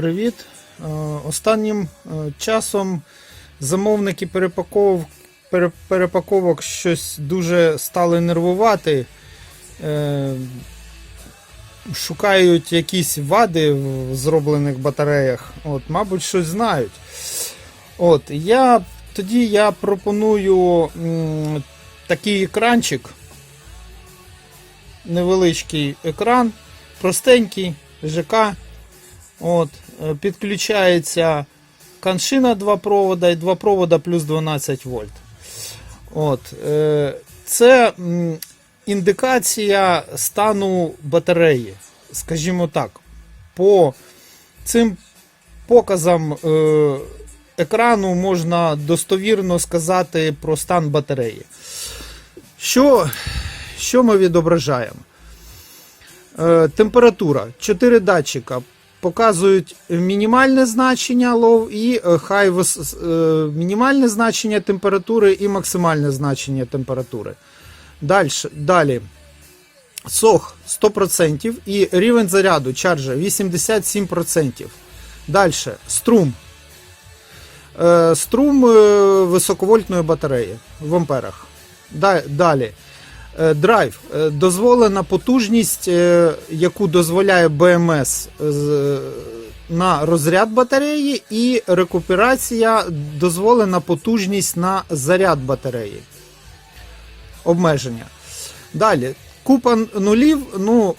Привіт. Е, Останнім е, часом замовники перепаковок, перепаковок щось дуже стали нервувати. Е, Шукають якісь вади в зроблених батареях. От, мабуть, щось знають. От, я, тоді я пропоную такий екранчик. Невеличкий екран, простенький, ЖК. От, е, підключається каншина 2 провода і 2 провода плюс 12 вольт. От, е, це індикація стану батареї. Скажімо так, по цим показам е, екрану можна достовірно сказати про стан батареї. Що, що ми відображаємо? Температура. 4 датчика показують мінімальне значення low і е, вис- е, мінімальне значення температури і максимальне значення температури. Далі. Сох 100% і рівень заряду чарджа 87%. Далі. Струм. Е, Струм високовольтної батареї в амперах. Далі. Е, Драйв. Е, Дозволена потужність, е, яку дозволяє БМС на розряд батареї, і рекуперація дозволена потужність на заряд батареї. Обмеження. Далі. Купа нулів. Ну,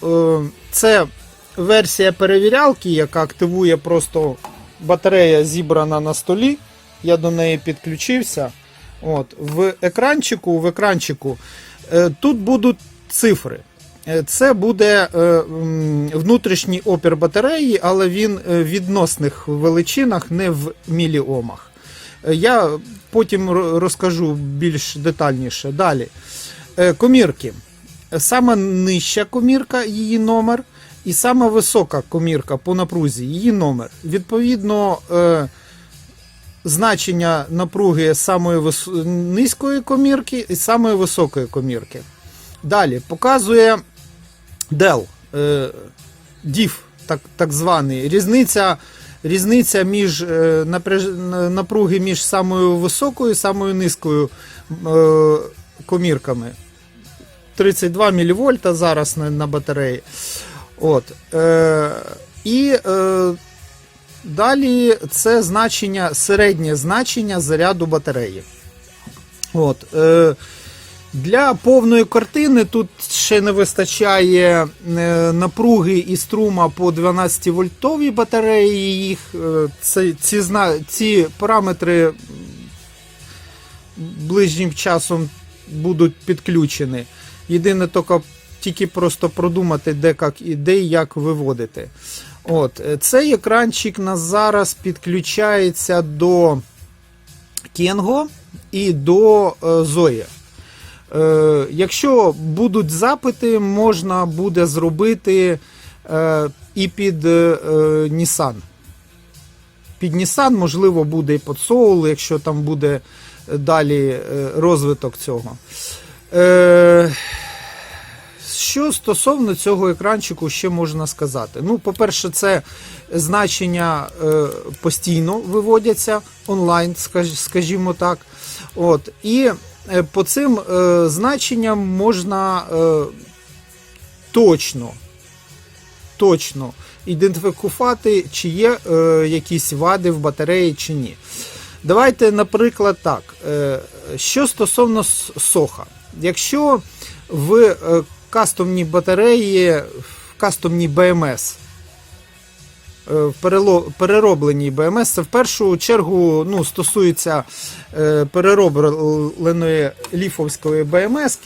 це версія перевірялки, яка активує просто батарея зібрана на столі. Я до неї підключився. От, в екранчику, в екранчику тут будуть цифри. Е, Це буде е, внутрішній опір батареї, але він е, в відносних величинах, не в міліомах. Е, Я потім розкажу більш детальніше. Далі. Е, Комірки. Сама нижча комірка, її номер, і сама висока комірка по напрузі, її номер. Відповідно, е, значення напруги самої вис- низької комірки і самої високої комірки. Далі показує DEL, е, DIF, так, так званий. Різниця, різниця між е, напряж- напруги між самою високою і самою низькою е, комірками. 32 мВ зараз на, на батареї. От, е, і е, далі це значення, середнє значення заряду батареї. От, е, для повної картини тут ще не вистачає е, напруги і струма по 12 вольтовій батареї. Їх, е, це, ці, ці параметри ближнім часом будуть підключені. Єдине тільки просто продумати, де, як, і де і як виводити. От, е, цей екранчик на зараз підключається до Кенго і до е, Zoe. Е, якщо будуть запити, можна буде зробити е, і під е, е, Nissan. Під Nissan, можливо, буде і під Soul, якщо там буде далі розвиток цього. Е, що стосовно цього екранчику ще можна сказати? Ну, по-перше, це значення е, постійно виводяться онлайн, скаж- скажімо так. От, і е, по цим е, значенням можна точно, точно ідентифікувати, чи є якісь вади в батареї чи ні. Давайте, наприклад, так. Що стосовно соха. Якщо в кастомній батареї, в кастомній БМС, е, переробленій БМС, це в першу чергу ну, стосується е, переробленої ліфовської БМС.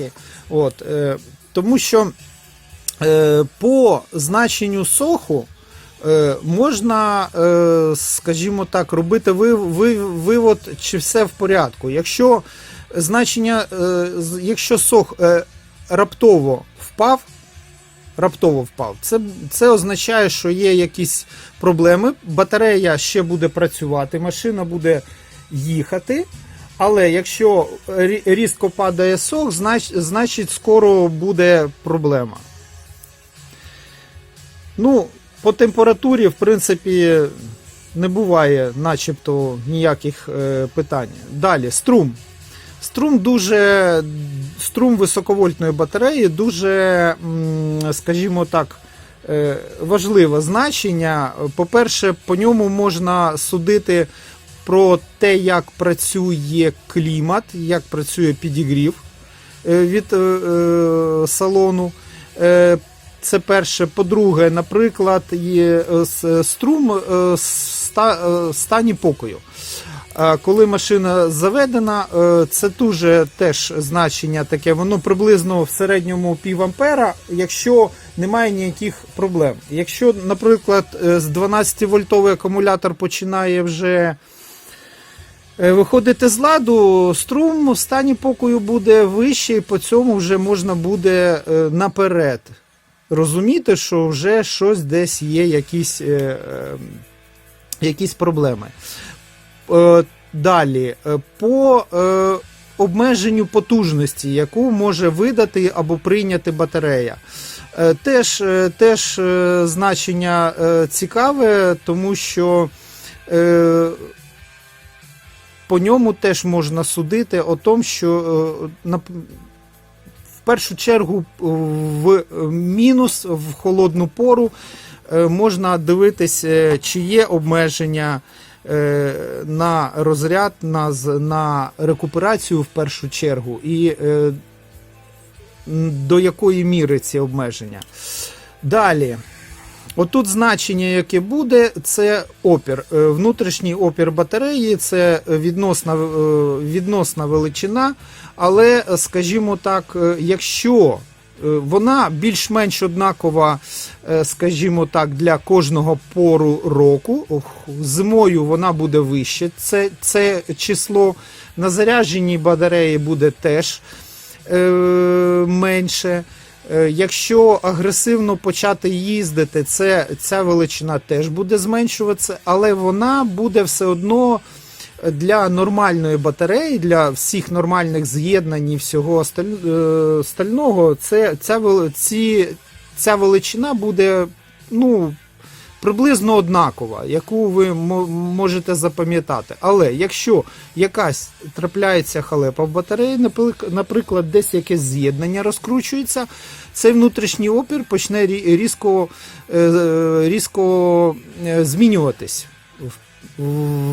Е, тому що по значенню соху можна, скажімо так, робити ви- ви- вивод, чи все в порядку. Якщо значення, якщо сох раптово впав, раптово впав, це, це означає, що є якісь проблеми. Батарея ще буде працювати, машина буде їхати. Але якщо різко падає знач, значить скоро буде проблема. Ну, по температурі, в принципі, не буває начебто ніяких е, питань. Далі, струм. Струм дуже струм високовольтної батареї дуже, скажімо так, е, важливе значення. По-перше, по ньому можна судити про те, як працює клімат, як працює підігрів е, від е, салону. Це перше. По-друге, наприклад, є струм в стані покою. Коли машина заведена, е, це дуже теж значення таке, воно приблизно в середньому пів ампера, якщо немає ніяких проблем. Якщо, наприклад, е, з 12-вольтовий акумулятор починає вже е, виходити з ладу, струм в стані покою буде вищий, по цьому вже можна буде наперед розуміти, що вже щось десь є, якісь, якісь проблеми. Е, Далі, е, по е, обмеженню потужності, яку може видати або прийняти батарея. Теж, теж значення цікаве, тому що по ньому теж можна судити о тому, що в першу чергу в мінус в холодну пору можна дивитись, е, чи є обмеження на розряд, на, на рекуперацію в першу чергу, і е, до якої міри ці обмеження. Далі. Отут значення, яке буде, це опір. Е, Внутрішній опір батареї це відносна, е, відносна величина, але, е, скажімо так, е, якщо е, вона більш-менш однакова, е, скажімо так, для кожного пору року. Зимою вона буде вище. Це, це число на зарядженій батареї буде теж е, менше. Е, Якщо агресивно почати їздити, це, ця величина теж буде зменшуватися, але вона буде все одно для нормальної батареї, для всіх нормальних з'єднань і всього е, стального, це, ця, ці, ця величина буде ну, приблизно однакова, яку ви мо- можете запам'ятати. Але якщо якась трапляється халепа в батареї, наприклад, десь якесь з'єднання розкручується, цей внутрішній опір почне різко, е, різко е, змінюватись.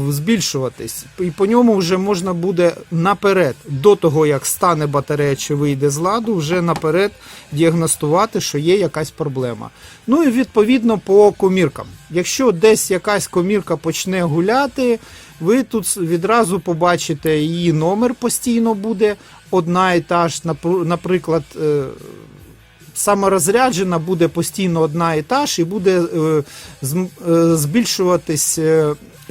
Збільшуватись, і по ньому вже можна буде наперед, до того як стане батарея чи вийде з ладу, вже наперед діагностувати, що є якась проблема. Ну і відповідно по коміркам. Якщо десь якась комірка почне гуляти, ви тут відразу побачите її номер постійно буде одна і та ж, наприклад. е, Саморозряджена буде постійно одна і та ж, і буде е, е, збільшуватись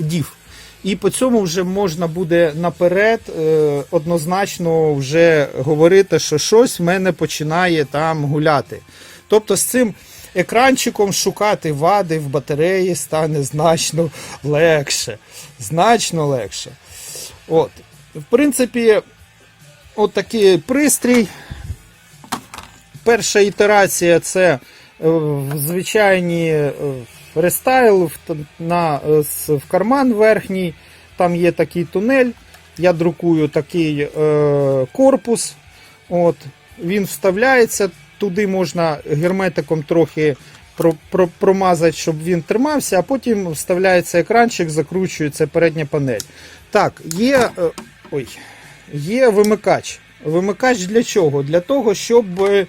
дів. І по цьому вже можна буде наперед е, однозначно вже говорити, що щось в мене починає там гуляти. Тобто з цим екранчиком шукати вади в батареї стане значно легше. Значно легше. От. В принципі, от такий пристрій. Перша ітерація це е, звичайні е, рестайл на, е, в карман верхній. Там є такий тунель. Я друкую такий е, корпус. От, він вставляється, туди можна герметиком трохи про, про, промазати, щоб він тримався, а потім вставляється екранчик, закручується передня панель. Так, є, е, ой, є вимикач. Вимикач для чого? Для того, щоб е,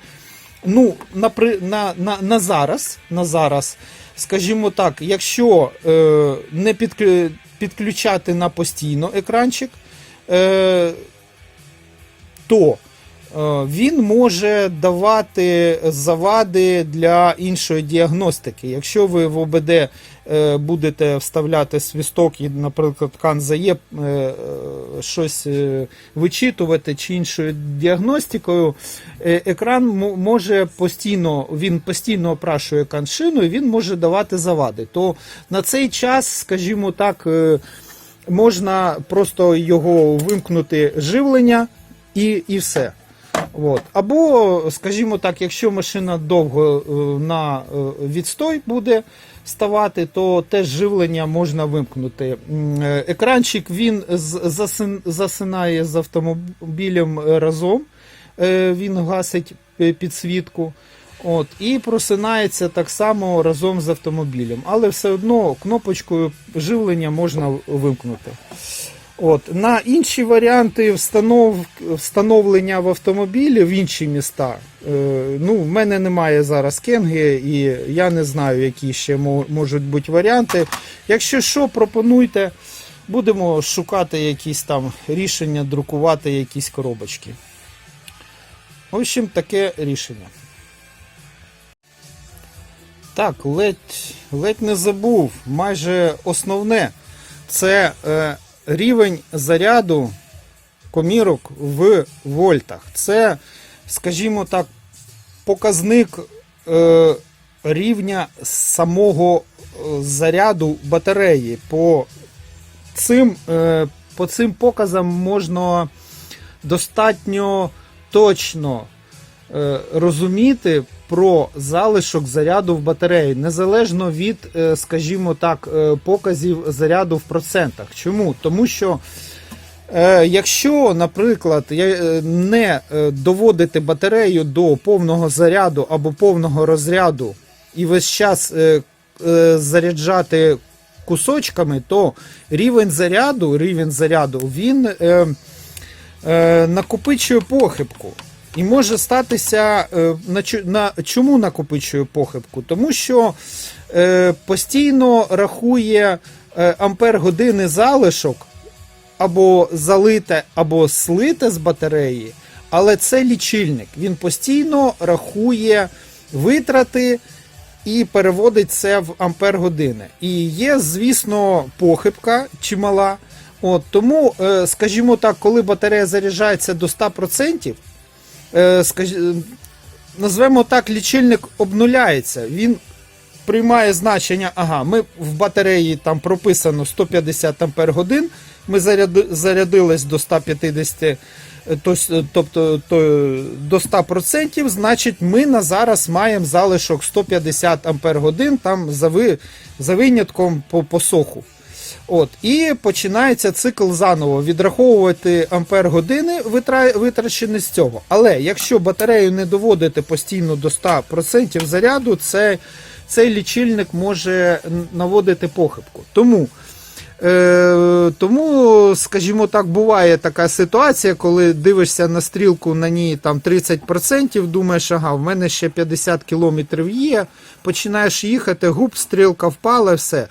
ну, на, на, на, на зараз, на зараз, скажімо так, якщо е, не підклю- підключати на постійно екранчик, е, то він може давати завади для іншої діагностики. Якщо ви в ОБД е, будете вставляти свісток і, наприклад, канзає е, е, щось е, вичитувати чи іншою діагностикою, е, екран може постійно, він постійно опрашує каншину і він може давати завади. То на цей час, скажімо так, е, можна просто його вимкнути живлення і, і все. От. Або, скажімо так, якщо машина довго е, на е, відстой буде ставати, то теж живлення можна вимкнути. Е, Екранчик він засинає з автомобілем разом, він гасить підсвітку. От, і просинається так само разом з автомобілем. Але все одно кнопочкою живлення можна вимкнути. От. На інші варіанти встанов... встановлення в автомобілі в інші міста. Е, ну, в мене немає зараз кенги, і я не знаю, які ще можуть бути варіанти. Якщо що, пропонуйте, будемо шукати якісь там рішення, друкувати якісь коробочки. В общем, таке рішення. Так, ледь, ледь не забув. Майже основне це е, рівень заряду комірок в вольтах. Це, скажімо так, показник е, рівня самого е, заряду батареї. По цим, е, по цим показам можна достатньо точно розуміти про залишок заряду в батареї, незалежно від, е, скажімо так, е, показів заряду в процентах. Чому? Тому що. Е, Якщо, наприклад, е, не е, доводити батарею до повного заряду або повного розряду і весь час е, е, заряджати кусочками, то рівень заряду, рівень заряду він е, е, накопичує похибку. І може статися е, на, на чому накопичує похибку? Тому що е, постійно рахує е, ампер години залишок або залите, або слите з батареї, але це лічильник. Він постійно рахує витрати і переводить це в ампер години. І є, звісно, похибка чимала. От, тому, е, скажімо так, коли батарея заряджається до 100%, е, скаж- е, назвемо так, лічильник обнуляється. Він приймає значення, ага, ми в батареї там прописано 150 ампер годин, ми заряди, зарядились до 150, е, тобто то, до 100%, значить ми на зараз маємо залишок 150 ампер годин там за, ви, за винятком по, по соху. От, і починається цикл заново відраховувати ампер години витра- витрачені з цього. Але якщо батарею не доводити постійно до 100% заряду, це, цей лічильник може наводити похибку. Тому, е, тому, скажімо так, буває така ситуація, коли дивишся на стрілку, на ній там 30%, думаєш, ага, в мене ще 50 кілометрів є, починаєш їхати, гуп, стрілка впала, все.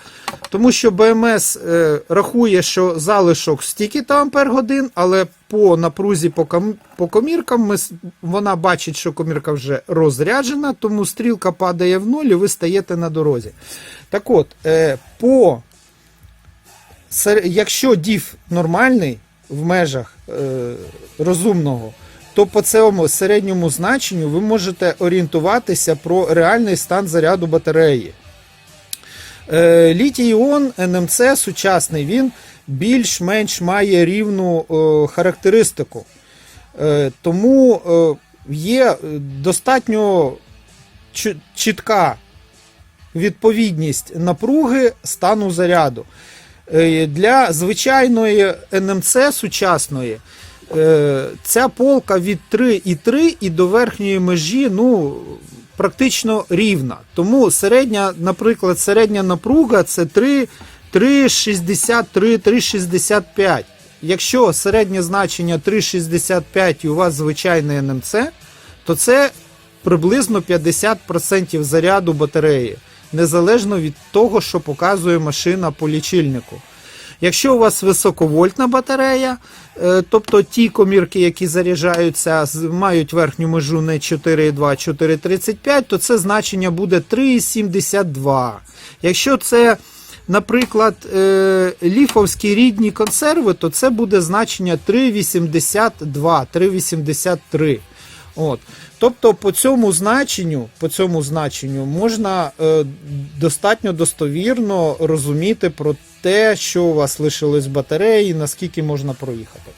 Тому що БМС е, рахує, що залишок стільки то ампер годин, але по напрузі по, ком, по коміркам ми, вона бачить, що комірка вже розряджена, тому стрілка падає в нуль і ви стаєте на дорозі. Так от, е, по, якщо дів нормальний в межах е, розумного, то по цьому середньому значенню ви можете орієнтуватися про реальний стан заряду батареї. Е, Літій-іон НМЦ сучасний, він більш-менш має рівну е, характеристику. Е, тому е, є достатньо чі- чітка відповідність напруги стану заряду. Е, Для звичайної НМЦ сучасної е, ця полка від 3,3 і до верхньої межі ну, практично рівна. Тому середня, наприклад, середня напруга це 3, 3,63, 3,65. Якщо середнє значення 3,65 і у вас звичайний НМЦ, то це приблизно 50% заряду батареї, незалежно від того, що показує машина по лічильнику. Якщо у вас високовольтна батарея, е, тобто ті комірки, які заряджаються, мають верхню межу не 4,2, 4,35, то це значення буде 3,72. Якщо це, наприклад, е, ліфовські рідні консерви, то це буде значення 3,82, 3,83. От. Тобто по цьому значенню, по цьому значенню можна е, достатньо достовірно розуміти про те, що у вас лишилось батареї, наскільки можна проїхати.